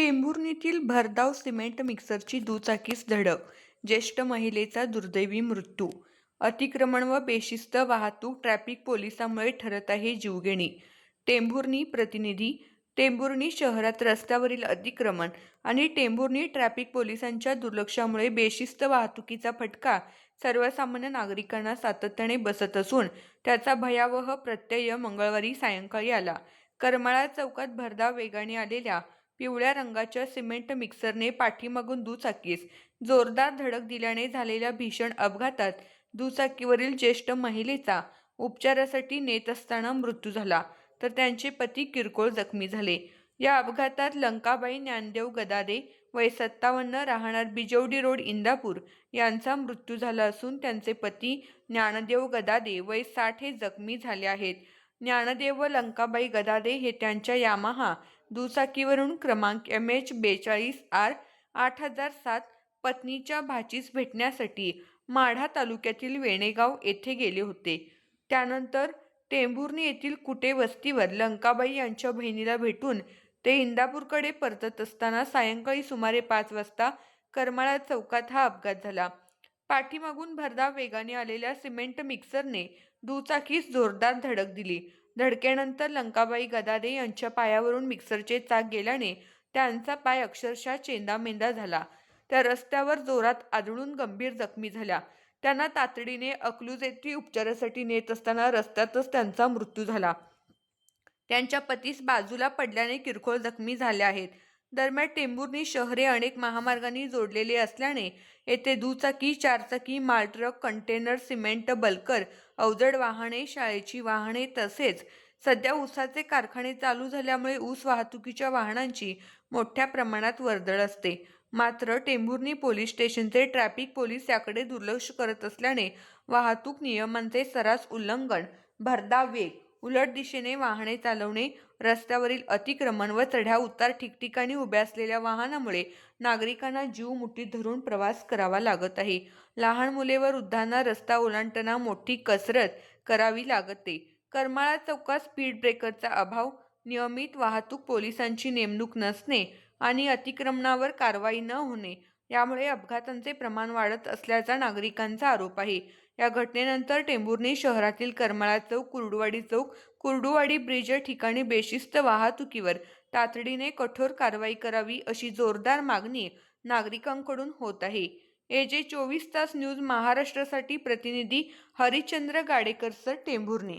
टेंभुर्णीतील भरधाव सिमेंट मिक्सरची दुचाकीस धडक ज्येष्ठ महिलेचा दुर्दैवी मृत्यू. अतिक्रमण व बेशिस्त वाहतूक ट्रॅफिक पोलिसांमुळे ठरत आहे जीवघेणी. टेंभुर्णी प्रतिनिधी टेंभुर्णी शहरात रस्त्यावरील अतिक्रमण आणि टेंभुर्णी ट्रॅफिक पोलिसांच्या दुर्लक्षामुळे बेशिस्त वाहतुकीचा फटका सर्वसामान्य नागरिकांना सातत्याने बसत असून त्याचा भयावह प्रत्यय मंगळवारी सायंकाळी आला. करमाळा चौकात भरधाव वेगाने आलेल्या पिवळ्या रंगाच्या सिमेंट मिक्सरने पाठीमागून दुचाकीस जोरदार धडक दिल्याने झालेल्या भीषण अपघातात दुचाकीवरील ज्येष्ठ महिलेचा उपचारासाठी नेत असताना मृत्यू झाला तर त्यांचे पती किरकोळ जखमी झाले. या अपघातात लंकाबाई ज्ञानदेव गदादे वय सत्तावन्न राहणार बिजवडी रोड इंदापूर यांचा मृत्यू झाला असून त्यांचे पती ज्ञानदेव गदादे वय साठ हे जखमी झाले आहेत. ज्ञानदेव व लंकाबाई गदादे हे त्यांच्या यामाहा दुचाकीवरून क्रमांक एम एच बेचाळीस आर आठ हजार सात पत्नीच्या भाचीस भेटण्यासाठी माढा तालुक्यातील वेणेगाव येथे गेले होते. त्यानंतर टेंभुर्णी येथील कुटे वस्तीवर लंकाबाई यांच्या बहिणीला भेटून ते इंदापूरकडे परतत असताना सायंकाळी सुमारे पाच वाजता करमाळा चौकात हा अपघात झाला. पाठीमागून भरधाव वेगाने आलेल्या सिमेंट मिक्सरने दुचाकीस जोरदार धडक दिली. धडकेनंतर लंकाबाई गदादे यांच्या पायावरून मिक्सरचे चाक गेल्याने त्यांचा पाय अक्षरशः चेंदामेंदा झाला. त्या रस्त्यावर जोरात आदळून गंभीर जखमी झाल्या. त्यांना तातडीने अकलूज येथे उपचारासाठी नेत असताना रस्त्यातच त्यांचा मृत्यू झाला. त्यांच्या पतीस बाजूला पडल्याने किरकोळ जखमी झाले आहेत. दरम्यान टेंभुर्णी शहरे अनेक महामार्गांनी जोडलेली असल्याने येथे दुचाकी चारचाकी मालट्रक कंटेनर सिमेंट बल्कर अवजड वाहने शाळेची वाहने तसेच सध्या ऊसाचे कारखाने चालू झाल्यामुळे ऊस वाहतुकीच्या वाहनांची मोठ्या प्रमाणात वर्दळ असते. मात्र टेंभुर्णी पोलीस स्टेशनचे ट्रॅफिक पोलीस याकडे दुर्लक्ष करत असल्याने वाहतूक नियमांचे सरास उल्लंघन भरदा वेग उलट दिशेने वाहने चालवणे रस्त्यावरील अतिक्रमण व चढ्या उतार ठिकठिकाणी उभ्या असलेल्या वाहनामुळे नागरिकांना जीव मुठीत धरून प्रवास करावा लागत आहे. लहान मुले व वृद्धांना रस्ता ओलांडताना मोठी कसरत करावी लागते. करमाळा चौकात स्पीड ब्रेकरचा अभाव नियमित वाहतूक पोलिसांची नेमणूक नसणे आणि अतिक्रमणावर कारवाई न होणे यामुळे अपघातांचे प्रमाण वाढत असल्याचा नागरिकांचा आरोप आहे. या घटनेनंतर टेंभुर्णी शहरातील करमाळा चौक कुर्डुवाडी चौक कुर्डुवाडी ब्रिज या ठिकाणी बेशिस्त वाहतुकीवर तातडीने कठोर कारवाई करावी अशी जोरदार मागणी नागरिकांकडून होत आहे. एजे चोवीस तास न्यूज महाराष्ट्रासाठी प्रतिनिधी हरिचंद्र गाडेकर सर टेंभुर्णी.